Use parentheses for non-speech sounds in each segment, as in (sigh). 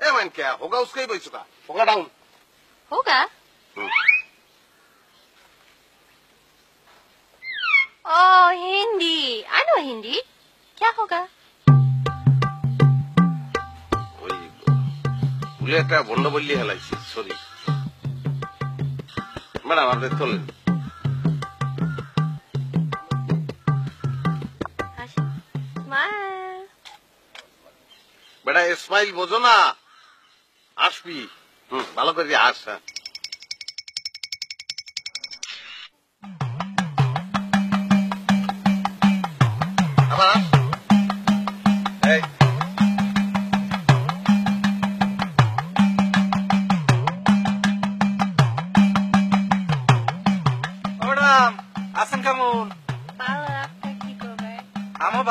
ए मान क्या होगा उसका ही बैसुका होगा डाउन होगा हम्म। Oh, Hindi. I know Hindi. क्या होगा ওই ভুলে একটা বন্ড বললি হেলাইছি সরি ম্যাডাম আপনি তোলেন Smile. বেটা স্মাইল বোঝো না আসবি ভালো করে আস হ্যাঁ। আবার আস। এই, ম্যাডাম আছেন কেমন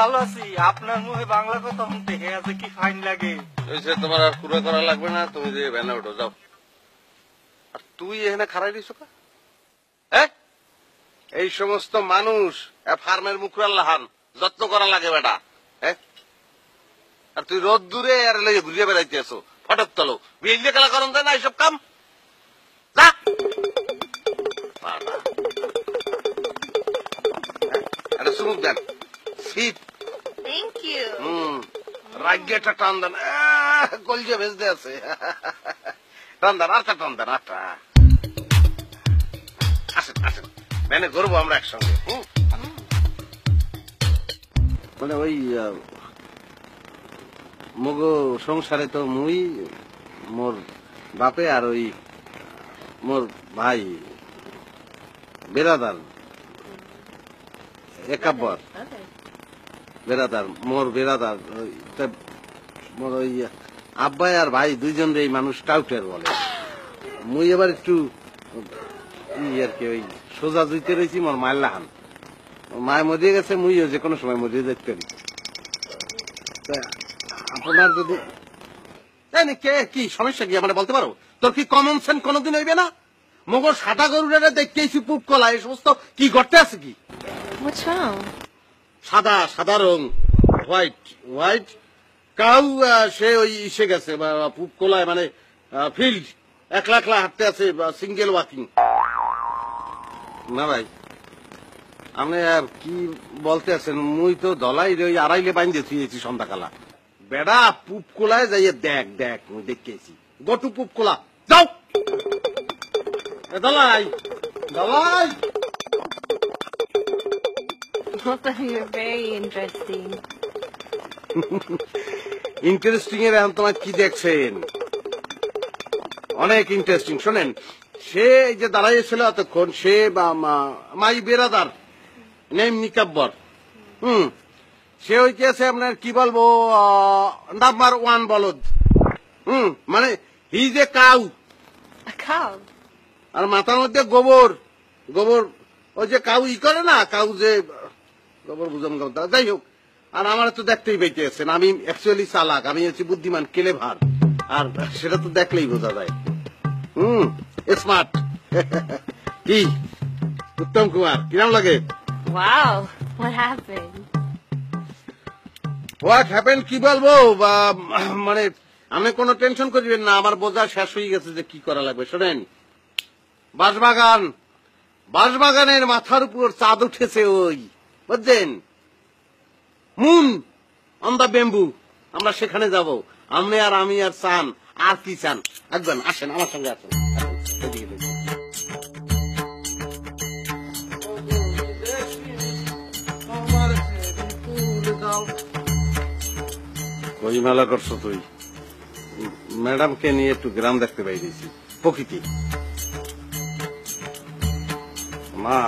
ভালো আছি। আপনার মুখে বাংলা কথা দেখে আছে কি ফাইন লাগে? ওই তোমার আর পুরো করা লাগবে না, তুমি যে ভ্যানে উঠো যাও। আর তুই এখানে খারাই দিছ কা? এই সমস্ত মানুষ ফার্মের মুখুর লাহান, যত্ন করা লাগে বেটা আর তুই রোদ দূরে আর লেগে ঘুরিয়ে বেড়াইতে আছো, ফটক তলো। বিয়ে খেলা করন যায় না এইসব কাম? যা! দেন। you. হুম রাজ্যটা টান দেন। কলজে ভেজতে আছে। টান দেন আটটা টান দেন আটটা। আসেন আসেন মেনে করব আমরা একসঙ্গে হুম? মানে ওই মগ সংসারে তো মুই মোর বাপে আর ওই মোর ভাই বেরাদার একাব্বর. বেরাদার মোর বেরাদার ওই মোর ওই আব্বাই আর ভাই দুইজন এই মানুষ টাউটের বলে। মুই এবার একটু আর কি, ওই সোজা জুইতে রয়েছি মোর মায়ের লাহান। মায় মরিয়ে গেছে, মুইও যে কোনো সময় মরিয়ে যেতে পারি আপনার যদি কে, কি সমস্যা কি? আমরা বলতে পারো? তোর কি কমন সেন্স কোনোদিন হইবে না? মগর সাদা গরুটা দেখতেইছি পুপ কলা, এই সমস্ত কি গর্তে আছে কি? Wrong? সাদা সাদা রং, হোয়াইট হোয়াইট। কাউ সে ওই ইসে গেছে কোলায় মানে ফিল্ড। একলা একলা হাঁটতে আছে সিঙ্গেল ওয়াকিং। না ভাই, আপনি আর কি বলতে আছেন? মুই তো দলাই ওই আড়াইলে বাইন্দে থুয়েছি সন্ধ্যাকালা। বেড়া পুপ কোলায় যাইয়ে দেখ দেখ, মুই দেখেছি গটু পুপ কোলা। যাও! এ দলাই! Very (laughs) interesting. ইন্টারেস্টিং এর এখন তোমার কি দেখছেন অনেক ইন্টারেস্টিং শোনেন সে এই যে দাঁড়াইছিল এতক্ষণ সে বা মাই বেরাদার নেম নিকাব্বর হুম সে হইতেছে আপনার কি বলব নাম্বার ওয়ান বলদ হুম মানে হি যে কাউ A আর মাথার মধ্যে গোবর গোবর ওই যে কাউ ই করে না কাউ যে গোবর বুঝাম কথা যাই হোক আর আমার তো দেখতেই পেতে আছেন। আমি অ্যাকচুয়ালি চালাক আমি হচ্ছি বুদ্ধিমান কেলে ভার আর সেটা তো দেখলেই বোঝা যায়। হুম স্মার্ট (laughs) কি? উত্তম কুমার কিরম লাগে? হোয়াট হ্যাপেন কি বলব? বা মানে আমি কোনো টেনশন করিবেন না আমার বোঝা শেষ হয়ে গেছে যে কি করা লাগবে শোনেন। বাঁশবাগান বাঁশবাগানের মাথার উপর চাঁদ উঠেছে ওই। বুঝছেন মুন অন দা বেম্বু আমরা সেখানে যাব। আপনি আর আমি আর চান আর কি চান? একজন, আসেন, আমার সঙ্গে আসেন। ওই মেলা করছ তুই। ম্যাডামকে নিয়ে একটু গ্রাম দেখতে বাইরেছি প্রকৃতি। মা,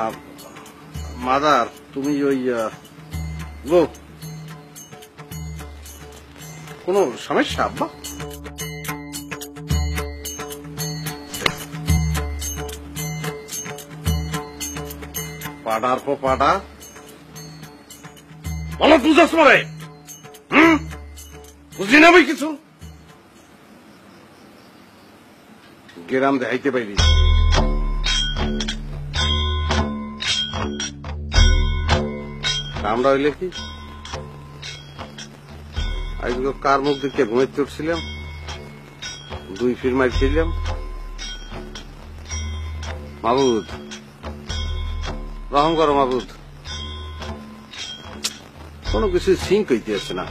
মাদার তুমি ওই গো কোনো সমস্যা, আব্বা? পাড়ার পর পাড়া। বলো বুঝাস মারে হুম? বুঝি না ভাই কিছু? গ্রাম দেখাইতে পাইলি আমরা হইলে কি? কার মুখ দিকে ঘুমে চুটছিলাম দুই ফির মারছিলাম। মাবুদ। রহম করো মাবুদ। কোনো কিছু সিঙ্ক কইতে আছে না।